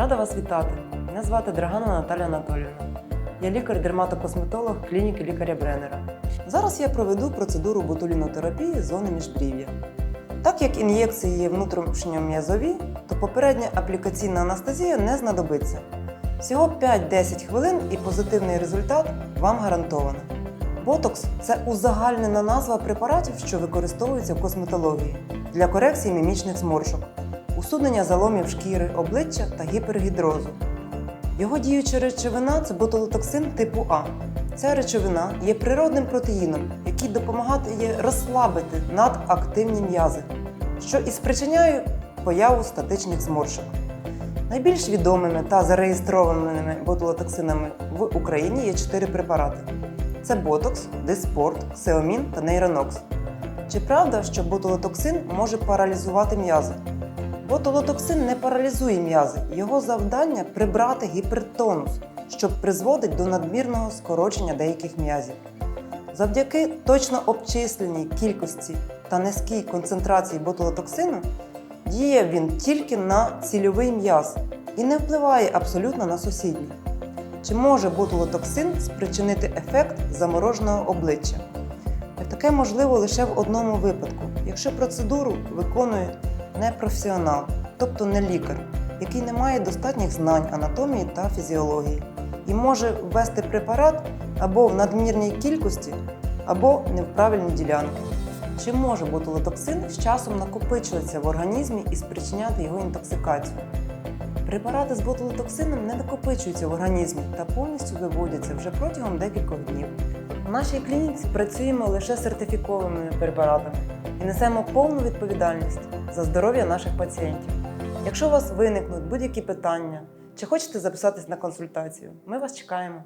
Рада вас вітати. Мене звати Драганова Наталя Анатоліївна. Я лікар-дерматокосметолог клініки лікаря Бреннера. Зараз я проведу процедуру ботулінотерапії зони міжбрів'я. Так як ін'єкції є внутрішньом'язові, то попередня аплікаційна анестезія не знадобиться. Всього 5-10 хвилин і позитивний результат вам гарантовано. Ботокс це узагальнена назва препаратів, що використовуються в косметології для корекції мімічних зморшок, усунення заломів шкіри, обличчя та гіпергідрозу. Його діюча речовина це ботулотоксин типу А. Ця речовина є природним протеїном, який допомагає розслабити надактивні м'язи, що і спричиняє появу статичних зморшок. Найбільш відомими та зареєстрованими ботулотоксинами в Україні є чотири препарати: це ботокс, диспорт, сеомін та нейронокс. Чи правда, що ботулотоксин може паралізувати м'язи? Ботулотоксин не паралізує м'язи. Його завдання прибрати гіпертонус, що призводить до надмірного скорочення деяких м'язів. Завдяки точно обчисленій кількості та низькій концентрації ботулотоксину діє він тільки на цільовий м'яз і не впливає абсолютно на сусідні. Чи може ботулотоксин спричинити ефект замороженого обличчя? Таке можливо лише в одному випадку, якщо процедуру виконує непрофесіонал, тобто не лікар, який не має достатніх знань анатомії та фізіології, і може ввести препарат або в надмірній кількості, або не в правильні ділянки. Чи може ботулотоксин з часом накопичуватися в організмі і спричиняти його інтоксикацію? Препарати з ботулотоксином не накопичуються в організмі та повністю виводяться вже протягом декількох днів. У нашій клініці працюємо лише сертифікованими препаратами і несемо повну відповідальність за здоров'я наших пацієнтів. Якщо у вас виникнуть будь-які питання чи хочете записатись на консультацію, ми вас чекаємо.